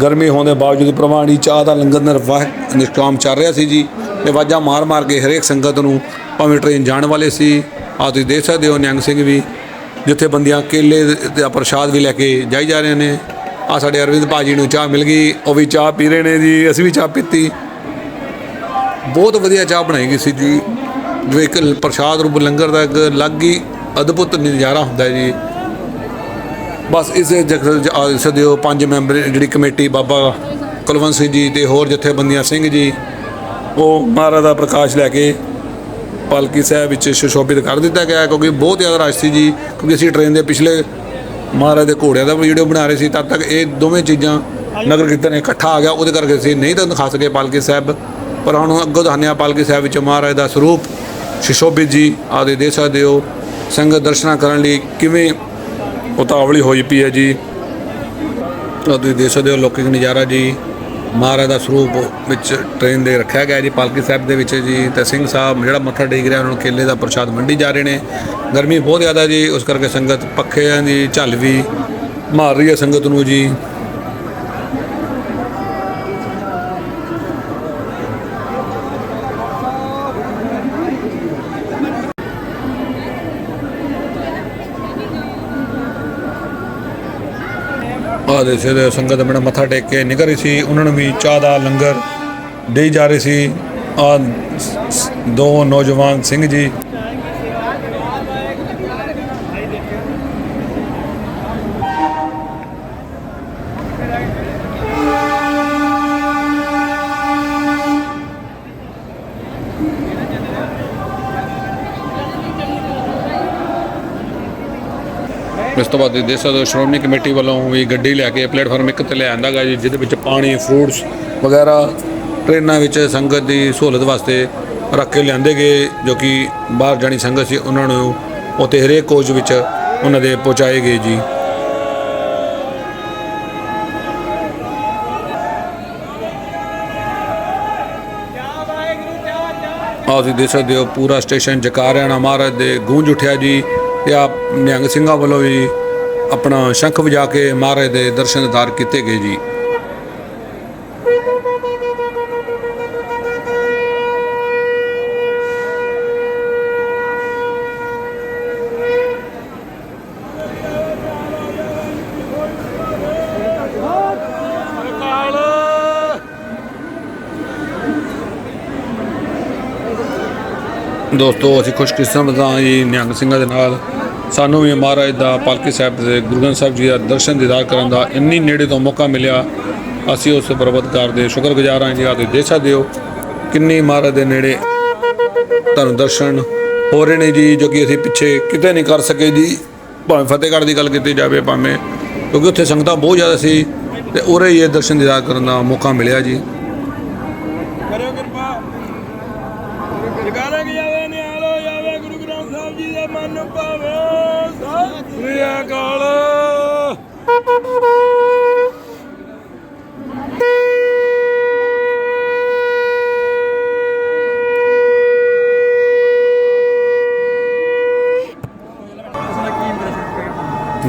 [SPEAKER 1] ਗਰਮੀ ਹੋਣ ਦੇ ਬਾਵਜੂਦ ਪ੍ਰਵਾਨੀ ਚਾਹ ਦਾ ਲੰਗਰ ਨਿਰਵਾਹ ਨਿਸ਼ਕਾਮ ਚੱਲ ਰਿਹਾ ਸੀ ਜੀ। ਤੇ ਮਾਰ ਮਾਰ ਕੇ ਹਰੇਕ ਸੰਗਤ ਨੂੰ ਭਾਵੇਂ ਟ੍ਰੇਨ ਜਾਣ ਵਾਲੇ ਸੀ ਆ ਤੁਸੀਂ ਦੇਖ ਸਕਦੇ ਹੋ ਨਿਹੰਗ ਸਿੰਘ ਵੀ, ਜਿੱਥੇ ਬੰਦੀਆਂ ਕੇਲੇ ਦਾ ਪ੍ਰਸ਼ਾਦ ਵੀ ਲੈ ਕੇ ਜਾਈ ਜਾ ਰਹੇ ਨੇ। ਆ ਸਾਡੇ ਅਰਵਿੰਦ ਭਾਜੀ ਨੂੰ ਚਾਹ ਮਿਲ ਗਈ, ਉਹ ਵੀ ਚਾਹ ਪੀ ਰਹੇ ਨੇ ਜੀ, ਅਸੀਂ ਵੀ ਚਾਹ ਪੀਤੀ। ਬਹੁਤ ਵਧੀਆ ਚਾਹ ਬਣਾਈ ਗਈ ਸੀ ਜੀ। ਜੋ ਇੱਕ ਪ੍ਰਸ਼ਾਦ ਰੂਪ ਲੰਗਰ ਦਾ ਇੱਕ ਅਲੱਗ ਹੀ ਅਦਭੁਤ ਨਜ਼ਾਰਾ ਹੁੰਦਾ ਜੀ। ਬਸ ਇਸ ਸਕਦੇ ਹੋ ਪੰਜ ਮੈਂਬਰ ਜਿਹੜੀ ਕਮੇਟੀ ਬਾਬਾ ਕੁਲਵੰਤ ਸਿੰਘ ਜੀ ਤੇ ਹੋਰ ਜਥੇਬੰਦੀਆਂ ਸਿੰਘ ਜੀ। ਉਹ ਮਹਾਰਾਜ ਦਾ ਪ੍ਰਕਾਸ਼ ਲੈ ਕੇ ਪਾਲਕੀ ਸਾਹਿਬ ਵਿੱਚ ਸੁਸ਼ੋਭਿਤ ਕਰ ਦਿੱਤਾ ਗਿਆ ਕਿਉਂਕਿ ਬਹੁਤ ਜ਼ਿਆਦਾ ਰਸ਼ ਸੀ ਜੀ, ਕਿਉਂਕਿ ਅਸੀਂ ਟ੍ਰੇਨ ਦੇ ਪਿਛਲੇ ਮਹਾਰਾਜ ਦੇ ਘੋੜਿਆਂ ਦਾ ਵੀਡੀਓ ਬਣਾ ਰਹੇ ਸੀ, ਤਦ ਤੱਕ ਇਹ ਦੋਵੇਂ ਚੀਜ਼ਾਂ ਨਗਰ ਕੀਰਤਨ ਇਕੱਠਾ ਆ ਗਿਆ, ਉਹਦੇ ਕਰਕੇ ਅਸੀਂ ਨਹੀਂ ਤਾਂ ਦਿਖਾ ਸਕੇ ਪਾਲਕੀ ਸਾਹਿਬ। ਪਰ ਹੁਣ ਅੱਗੋਂ ਦਿਖਾਉਂਦੇ ਪਾਲਕੀ ਸਾਹਿਬ ਵਿੱਚ ਮਹਾਰਾਜ ਦਾ ਸਰੂਪ, ਸੁਸ਼ੋਭਿਤ ਜੀ ਆਦੇ ਦੇ ਸਕਦੇ ਹੋ। ਸੰਗਤ ਦਰਸ਼ਨਾਂ ਕਰਨ ਲਈ ਕਿਵੇਂ ਉਤਾਵਲੀ ਹੋਈ ਪਈ ਹੈ ਜੀ। ਤੁਸੀਂ ਦੇਖ ਸਕਦੇ ਹੋ ਲੌਕਿਕ ਨਜ਼ਾਰਾ ਜੀ। ਮਹਾਰਾਜ ਦਾ ਸਰੂਪ ਵਿੱਚ ਟ੍ਰੇਨ ਦੇ ਰੱਖਿਆ ਗਿਆ ਜੀ, ਪਾਲਕੀ ਸਾਹਿਬ ਦੇ ਵਿੱਚ ਜੀ। ਤੇ ਸਿੰਘ ਸਾਹਿਬ ਜਿਹੜਾ ਮੱਥਾ ਟੇਕ ਰਿਹਾ, ਉਹਨਾਂ ਨੂੰ ਕੇਲੇ ਦਾ ਪ੍ਰਸ਼ਾਦ ਵੰਡੀ ਜਾ ਰਹੇ ਨੇ। ਗਰਮੀ ਬਹੁਤ ਜ਼ਿਆਦਾ ਜੀ, ਉਸ ਕਰਕੇ ਸੰਗਤ ਪੱਖਿਆਂ ਦੀ ਝੱਲ ਵੀ ਮਾਰ ਰਹੀ ਹੈ ਸੰਗਤ ਨੂੰ ਜੀ। ਆ ਸਿਰ ਸੰਗਤ ਮੇਰਾ ਮੱਥਾ ਟੇਕ ਕੇ ਨਿਕਲ ਰਹੀ ਸੀ, ਉਹਨਾਂ ਨੂੰ ਵੀ ਚਾਹ ਦਾ ਲੰਗਰ ਦੇ ਜਾ ਰਹੀ ਸੀ। ਆ ਦੋ ਨੌਜਵਾਨ ਸਿੰਘ ਜੀ ਇਸ ਤੋਂ ਬਾਅਦ ਦੇਖ ਸਕਦੇ ਹੋ ਸ਼੍ਰੋਮਣੀ ਕਮੇਟੀ ਵੱਲੋਂ ਵੀ ਗੱਡੀ ਲੈ ਕੇ ਪਲੇਟਫਾਰਮ ਇੱਕ ਤੇ ਲਿਆਂਦਾ ਗਿਆ ਜੀ, ਜਿਹਦੇ ਵਿੱਚ ਪਾਣੀ ਫਰੂਟਸ ਵਗੈਰਾ, ਟ੍ਰੇਨਾਂ ਵਿੱਚ ਸੰਗਤ ਦੀ ਸਹੂਲਤ ਵਾਸਤੇ ਰੱਖ ਕੇ ਲਿਆਂਦੇ ਗਏ, ਜੋ ਕਿ ਬਾਹਰ ਜਾਣੀ ਸੰਗਤ ਸੀ, ਉਹਨਾਂ ਨੂੰ ਉੱਥੇ ਹਰੇਕ ਕੋਚ ਵਿੱਚ ਉਹਨਾਂ ਦੇ ਪਹੁੰਚਾਏ ਗਏ ਜੀ। ਆਹ ਤੁਸੀਂ ਦੇਖ ਸਕਦੇ ਹੋ, ਪੂਰਾ ਸਟੇਸ਼ਨ ਜਕਾਰਿਆਂ ਨਾਲ ਮਹਾਰਾਜ ਦੇ ਗੂੰਜ ਉਠਿਆ ਜੀ। ਤੇ ਆ ਨਿਹੰਗ ਸਿੰਘਾਂ ਵੱਲੋਂ ਵੀ ਆਪਣਾ ਸ਼ੰਖ ਵਜਾ ਕੇ ਮਹਾਰਾਜ ਦੇ ਦਰਸ਼ਨ ਦਿਦਾਰ ਕੀਤੇ ਗਏ ਜੀ। ਦੋਸਤੋ, ਅਸੀਂ ਖੁਸ਼ਕਿਸਮਤ ਹਾਂ ਜੀ, ਨਿਹੰਗ ਸਿੰਘਾਂ ਦੇ ਨਾਲ। ਸਾਨੂੰ ਵੀ ਮਹਾਰਾਜ ਦਾ ਪਾਲਕੀ ਸਾਹਿਬ ਦੇ ਗੁਰੂ ਗ੍ਰੰਥ ਸਾਹਿਬ ਜੀ ਦਾ ਦਰਸ਼ਨ ਦੀਦਾਰ ਕਰਨ ਦਾ ਇੰਨੀ ਨੇੜੇ ਤੋਂ ਮੌਕਾ ਮਿਲਿਆ। ਅਸੀਂ ਉਸ ਪਰਵਤਕਾਰ ਦੇ ਸ਼ੁਕਰਗੁਜ਼ਾਰ ਹਾਂ ਜੀ ਆਦੇ ਦੇ ਸਕਦੇ ਹੋ ਕਿੰਨੀ ਮਹਾਰਾਜ ਦੇ ਨੇੜੇ ਤੁਹਾਨੂੰ ਦਰਸ਼ਨ ਹੋ ਰਹੇ ਨੇ ਜੀ, ਜੋ ਕਿ ਅਸੀਂ ਪਿੱਛੇ ਕਿਤੇ ਨਹੀਂ ਕਰ ਸਕੇ ਜੀ। ਭਾਵੇਂ ਫਤਿਹਗੜ੍ਹ ਦੀ ਗੱਲ ਕੀਤੀ ਜਾਵੇ, ਭਾਵੇਂ ਕਿਉਂਕਿ ਉੱਥੇ ਸੰਗਤਾਂ ਬਹੁਤ ਜ਼ਿਆਦਾ ਸੀ ਤੇ ਉਰੇ ਹੀ ਇਹ ਦਰਸ਼ਨ ਦੀਦਾਰ ਕਰਨ ਦਾ ਮੌਕਾ ਮਿਲਿਆ ਜੀ।
[SPEAKER 4] ਸ੍ਰੀ ਅਕਾਲ।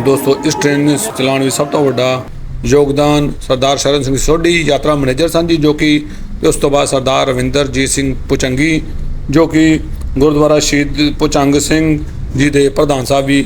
[SPEAKER 1] ਦੋਸਤੋ, ਇਸ ਟ੍ਰੇਨ ਨੂੰ ਚਲਾਉਣ ਵਿੱਚ ਸਭ ਤੋਂ ਵੱਡਾ ਯੋਗਦਾਨ ਸਰਦਾਰ ਸ਼ਰਨ ਸਿੰਘ ਸੋਢੀ, ਯਾਤਰਾ ਮੈਨੇਜਰ ਸਨ ਜੀ, ਜੋ ਕਿ ਉਸ ਤੋਂ ਬਾਅਦ ਸਰਦਾਰ ਰਵਿੰਦਰਜੀਤ ਸਿੰਘ ਪੁਚੰਗੀ, ਜੋ ਕਿ ਗੁਰਦੁਆਰਾ ਸ਼ਹੀਦ ਪੁਚੰਗ ਸਿੰਘ ਜੀ ਦੇ ਪ੍ਰਧਾਨ ਸਾਹਿਬ ਵੀ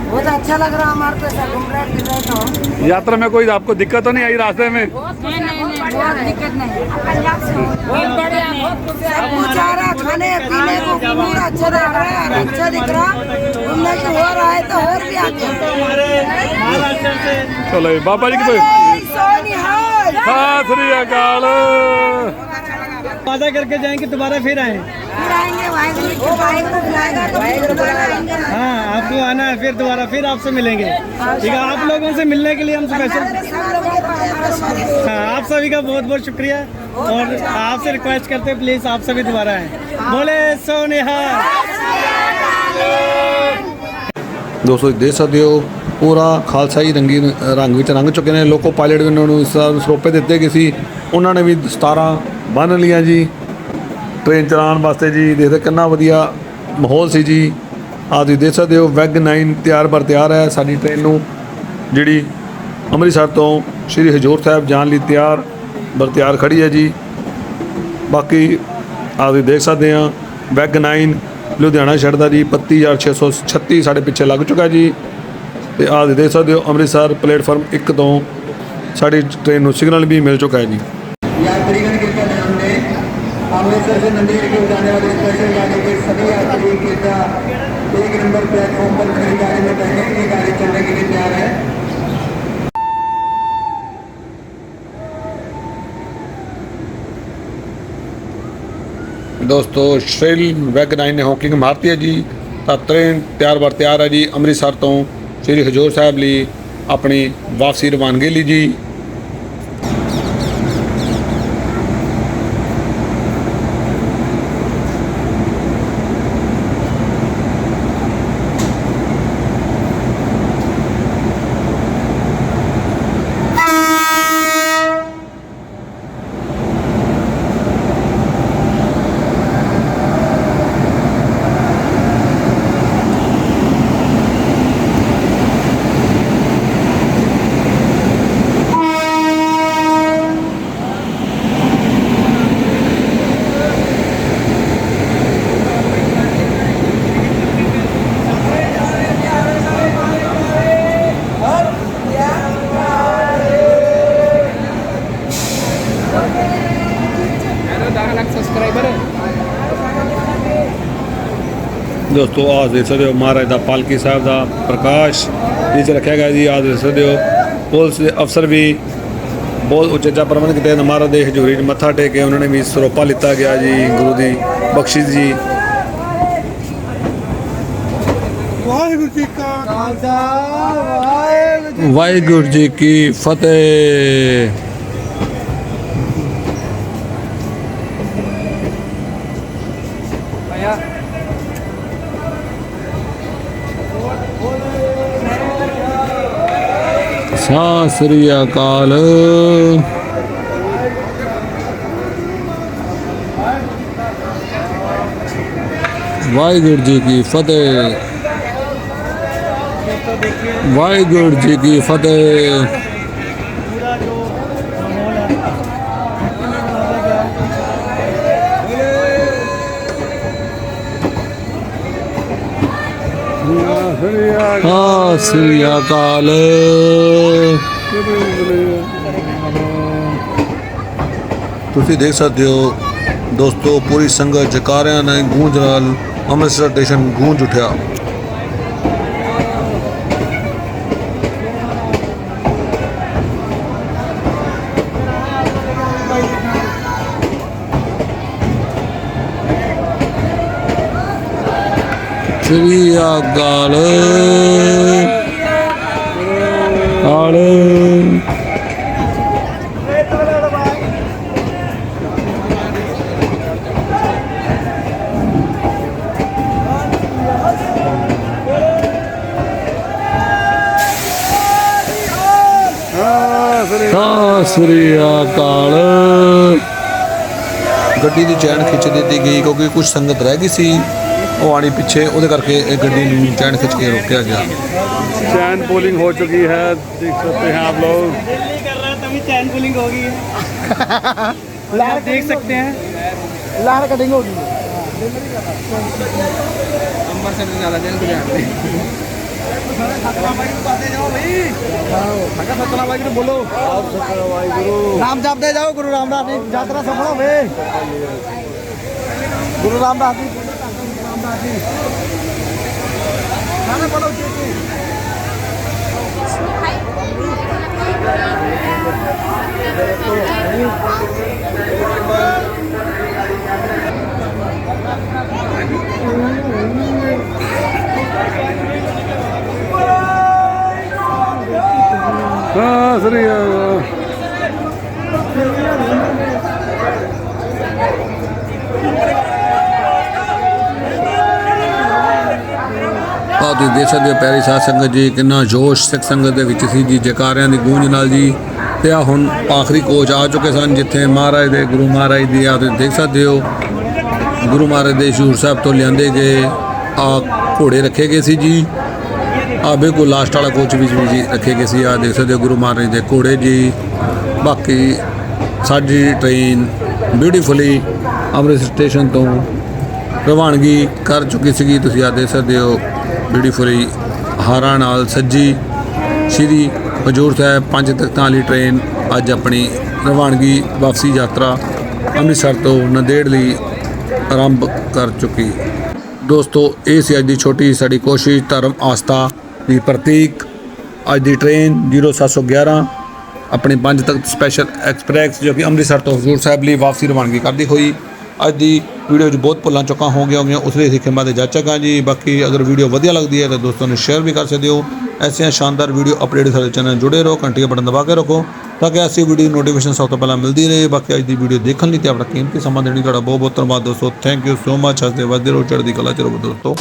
[SPEAKER 2] बहुत अच्छा लग रहा हमारे घूम रहे तो
[SPEAKER 4] यात्रा में कोई आपको दिक्कत तो नहीं आई रास्ते में?
[SPEAKER 2] नहीं नहीं बहुत दिक्कत नहीं। बहुत बढ़िया रहा खाने पीने को अच्छा लग रहा है अच्छा दिख रहा घूमने की तो हो रहा है तो और भी
[SPEAKER 4] आते चलो बाबा जी की
[SPEAKER 2] तो-
[SPEAKER 4] हाँ, श्री अकाल।
[SPEAKER 3] वादा करके जाएँगे दोबारा फिर आए।
[SPEAKER 2] फिर आएंगे वाहिगुरु जी को वाहिगुरु बुलाएगा तो फिर दोबारा आएंगे ना।
[SPEAKER 3] हाँ आपको आना है फिर दोबारा फिर आपसे मिलेंगे ठीक है आप लोगों से मिलने के लिए हम स्पेशल
[SPEAKER 2] सब लोगों को बहुत बहुत
[SPEAKER 3] हाँ आप सभी का बहुत बहुत शुक्रिया
[SPEAKER 5] और आपसे रिक्वेस्ट करते हैं प्लीज आप सभी दोबारा आए बोले सोनिहा
[SPEAKER 1] ਦੋਸਤੋ ਤੁਸੀਂ ਦੇਖ ਸਕਦੇ ਹੋ ਪੂਰਾ ਖਾਲਸਾ ਹੀ ਰੰਗੀ ਰੰਗ ਵਿੱਚ ਰੰਗ ਚੁੱਕੇ ਨੇ ਲੋਕੋ ਪਾਇਲਟ ਵੀ ਉਹਨਾਂ ਨੂੰ ਇਸ ਤਰ੍ਹਾਂ ਸਰੋਪੇ ਦਿੱਤੇ ਗਏ ਸੀ ਉਹਨਾਂ ਨੇ ਵੀ ਦਸਤਾਰਾਂ ਬੰਨ ਲੀਆਂ ਜੀ ਟ੍ਰੇਨ ਚਲਾਉਣ ਵਾਸਤੇ ਜੀ ਦੇਖਦੇ ਕਿੰਨਾ ਵਧੀਆ ਮਾਹੌਲ ਸੀ ਜੀ। ਆਹ ਤੁਸੀਂ ਦੇਖ ਸਕਦੇ ਹੋ, ਵੈਗ 9 ਤਿਆਰ ਬਰ ਤਿਆਰ ਹੈ ਸਾਡੀ ਟ੍ਰੇਨ ਨੂੰ। ਜਿਹੜੀ ਅੰਮ੍ਰਿਤਸਰ ਤੋਂ ਸ਼੍ਰੀ ਹਜੂਰ ਸਾਹਿਬ ਜਾਣ ਲਈ ਤਿਆਰ ਬਰ ਤਿਆਰ ਖੜੀ ਹੈ ਜੀ। ਬਾਕੀ ਆਹ ਤੁਸੀਂ ਦੇਖ ਸਕਦੇ ਆ ਵੈਗ 9 ਲੁਧਿਆਣਾ ਛੱਡਦਾ ਜੀ 32636 ਸਾਡੇ ਪਿੱਛੇ ਲੱਗ ਚੁੱਕਾ ਜੀ। ਤੇ ਆਹ ਦੇਖ ਸਕਦੇ ਹੋ, ਅੰਮ੍ਰਿਤਸਰ ਪਲੇਟਫਾਰਮ 1 ਤੋਂ ਸਾਡੀ ਟ੍ਰੇਨ ਨੂੰ ਸਿਗਨਲ ਵੀ ਮਿਲ ਚੁੱਕਾ ਹੈ ਜੀ।
[SPEAKER 6] अमृतसर से नंदेड़ की ओर जाने वाले स्पेशल गाड़ी के सभी यात्री कृपया एक नंबर प्लेटफॉर्म पर खड़ी गाड़ी में बैठे ये गाड़ी चलने के लिए तैयार है
[SPEAKER 1] ਦੋਸਤੋ ਸ਼੍ਰੀ ਵੈਗ 9 ਨੇ ਹੌਕਿੰਗ ਮਾਰਤੀ ਹੈ ਜੀ ਤਾਂ ਟ੍ਰੇਨ ਤਿਆਰ ਬਰ ਤਿਆਰ ਹੈ ਜੀ ਅੰਮ੍ਰਿਤਸਰ ਤੋਂ ਸ਼੍ਰੀ ਹਜੂਰ ਸਾਹਿਬ ਲਈ ਆਪਣੀ ਵਾਪਸੀ ਰਵਾਨਗੀ ਲਈ ਜੀ ਦੋਸਤੋ ਆਹ ਦੇਖ ਸਕਦੇ ਹੋ ਮਹਾਰਾਜ ਦਾ ਪਾਲਕੀ ਸਾਹਿਬ ਦਾ ਪ੍ਰਕਾਸ਼ ਵਿੱਚ ਰੱਖਿਆ ਗਿਆ ਜੀ। ਆਹ ਦੇਖ ਸਕਦੇ ਹੋ ਪੁਲਿਸ ਦੇ ਅਫਸਰ ਵੀ ਬਹੁਤ ਉਚੇਚਾ ਪ੍ਰਬੰਧ ਕੀਤੇ ਨੇ ਮਹਾਰਾਜ ਦੇ ਹਜ਼ੂਰੀ 'ਚ ਮੱਥਾ ਟੇਕ ਕੇ ਉਹਨਾਂ ਨੇ ਵੀ ਸਰੋਪਾ ਲਿੱਤਾ ਗਿਆ ਜੀ ਗੁਰੂ ਦੀ ਬਖਸ਼ਿਸ਼ ਜੀ।
[SPEAKER 3] ਵਾਹਿਗੁਰੂ ਜੀ ਕਾ ਖਾਲਸਾ ਵਾਹਿਗੁਰੂ
[SPEAKER 1] ਵਾਹਿਗੁਰੂ ਜੀ ਕੀ ਫਤਿਹ। ਸਤਿ ਸ੍ਰੀ ਅਕਾਲ। ਵਾਹਿਗੁਰੂ ਜੀ ਕੀ ਫਤਿਹ। ਵਾਹਿਗੁਰੂ ਜੀ ਕੀ ਫਤਿਹ। ਸਤਿ ਸ੍ਰੀ ਅਕਾਲ ਤੁਸੀਂ ਦੇਖ ਸਕਦੇ ਹੋ ਦੋਸਤੋ, ਪੂਰੀ ਸੰਗਤ ਜਕਾਰਿਆਂ ਨੇ ਗੂੰਜ ਨਾਲ ਅੰਮ੍ਰਿਤਸਰ ਸਟੇਸ਼ਨ ਗੂੰਜ ਉਠਿਆ। ਸ੍ਰੀ ਅਕਾਲ। ਆਲ ਸਤਿ ਸ੍ਰੀ ਅਕਾਲ। ਗੱਡੀ ਦੀ ਚੈਨ ਖਿੱਚ ਦਿੱਤੀ ਗਈ ਕਿਉਂਕਿ ਕੁਝ ਸੰਗਤ ਰਹਿ ਗਈ ਸੀ। ਉਹ ਆਣੀ ਪਿੱਛੇ ਉਹਦੇ ਕਰਕੇ ਇਹ ਗੱਡੀ ਨੂੰ ਚੈਨ ਖਿੱਚ ਕੇ ਰੋਕਿਆ ਗਿਆ
[SPEAKER 3] चैन पोलिंग हो चुकी है देख सकते हैं आप लोग
[SPEAKER 5] दिल नहीं कर रहा तभी चैन पुलिंग होगी और आप देख सकते हैं
[SPEAKER 3] लार कटिंग होगी राम जाप दे जाओ गुरु रामदास जी यात्रा सफल हो गए गुरु रामदास जी गाना बोलो जी जी।
[SPEAKER 1] ਸਤਿ ਸ੍ਰੀ ਅਕਾਲ ਤੁਸੀਂ ਦੇਖ ਸਕਦੇ ਹੋ ਪਿਆਰੀ ਸਾਧ ਸੰਗਤ ਜੀ, ਕਿੰਨਾ ਜੋਸ਼ ਸਿੱਖ ਸੰਗਤ ਦੇ ਵਿੱਚ ਸੀ ਜੀ, ਜਕਾਰਿਆਂ ਦੀ ਗੂੰਜ ਨਾਲ ਜੀ। ਤੇ ਆ ਹੁਣ ਆਖਰੀ ਕੋਚ ਆ ਚੁੱਕੇ ਸਨ ਜਿੱਥੇ ਮਹਾਰਾਜ ਦੇ, ਗੁਰੂ ਮਹਾਰਾਜ ਦੀ ਆ ਤੁਸੀਂ ਦੇਖ ਸਕਦੇ ਹੋ। ਗੁਰੂ ਮਹਾਰਾਜ ਦੇ ਸ਼ੂਰ ਸਾਹਿਬ ਤੋਂ ਲਿਆਂਦੇ ਗਏ ਆ ਘੋੜੇ ਰੱਖੇ ਗਏ ਸੀ ਜੀ। ਆ ਬਿਲਕੁਲ ਲਾਸਟ ਵਾਲਾ ਕੋਚ ਵਿੱਚ ਵੀ ਜੀ ਰੱਖੇ ਗਏ ਸੀ। ਆ ਦੇਖ ਸਕਦੇ ਹੋ ਗੁਰੂ ਮਹਾਰਾਜ ਦੇ ਘੋੜੇ ਜੀ। ਬਾਕੀ ਸਾਡੀ ਟ੍ਰੇਨ ਬਿਊਟੀਫੁਲੀ ਅੰਮ੍ਰਿਤਸਰ ਸਟੇਸ਼ਨ ਤੋਂ ਰਵਾਨਗੀ ਕਰ ਚੁੱਕੀ ਸੀਗੀ। ਤੁਸੀਂ ਆ ਦੇਖ ਸਕਦੇ ਹੋ ਬਿਊਟੀਫੁਲੀ ਹਾਰਾਂ ਨਾਲ ਸੱਜੀ। ਸ਼੍ਰੀ ਹਜੂਰ ਸਾਹਿਬ ਪੰਜ ਤਖਤਾਂ ਵਾਲੀ ਟ੍ਰੇਨ ਅੱਜ ਆਪਣੀ ਰਵਾਨਗੀ ਵਾਪਸੀ ਯਾਤਰਾ ਅੰਮ੍ਰਿਤਸਰ ਤੋਂ ਨੰਦੇੜ ਲਈ ਆਰੰਭ ਕਰ ਚੁੱਕੀ। ਦੋਸਤੋ, ਇਹ ਸੀ ਅੱਜ ਦੀ ਛੋਟੀ ਸਾਡੀ ਕੋਸ਼ਿਸ਼, ਧਰਮ ਆਸਥਾ ਦੀ ਪ੍ਰਤੀਕ। ਅੱਜ ਦੀ ਟ੍ਰੇਨ 0711 ਆਪਣੀ ਪੰਜ ਤਖਤ ਸਪੈਸ਼ਲ ਐਕਸਪ੍ਰੈਸ ਜੋ ਕਿ ਅੰਮ੍ਰਿਤਸਰ ਤੋਂ ਹਜ਼ੂਰ ਸਾਹਿਬ ਲਈ ਵਾਪਸੀ ਰਵਾਨਗੀ ਕਰਦੀ ਹੋਈ। ਅੱਜ ਦੀ ਵੀਡੀਓ 'ਚ ਬਹੁਤ ਭੁੱਲਾਂ ਚੁੱਕਾਂ ਹੋ ਗਿਆ ਹੋਗੀਆਂ ਉਸ ਲਈ ਅਸੀਂ ਖਿਮਾ ਦੇ ਜਾਚਕਾਂ ਜੀ। ਬਾਕੀ ਅਗਰ ਵੀਡੀਓ ਵਧੀਆ ਲੱਗਦੀ ਹੈ ਤਾਂ ਦੋਸਤਾਂ ਨੂੰ ਸ਼ੇਅਰ ਵੀ ਕਰ ਸਕਦੇ ਹੋ। ਐਸੀਆਂ ਸ਼ਾਨਦਾਰ ਵੀਡੀਓ ਅਪਡੇਟ ਸਾਡੇ ਚੈਨਲ ਜੁੜੇ ਰਹੋ ਘੰਟੀ ਦਾ ਬਟਨ ਦਬਾ ਕੇ ਰੱਖੋ, ਤਾਂ ਕਿ ਐਸੀ ਵੀਡੀਓ ਦੀ ਨੋਟੀਫਿਕੇਸ਼ਨ ਸਭ ਤੋਂ ਪਹਿਲਾਂ ਮਿਲਦੀ ਰਹੇ। ਬਾਕੀ ਅੱਜ ਦੀ ਵੀਡੀਓ ਦੇਖਣ ਲਈ ਤੇ ਆਪਣਾ ਕੀਮਤੀ ਸਮਾਂ ਦੇਣ ਲਈ ਤੁਹਾਡਾ ਬਹੁਤ ਬਹੁਤ ਧੰਨਵਾਦ ਦੋਸਤੋ। ਥੈਂਕ ਯੂ ਸੋ ਮਚ ਹੱਸਦੇ ਵੱਧਦੇ ਰਹੋ, ਚੜ੍ਹਦੀ ਕਲਾ ਚ ਰਹੋ ਦੋਸਤੋ।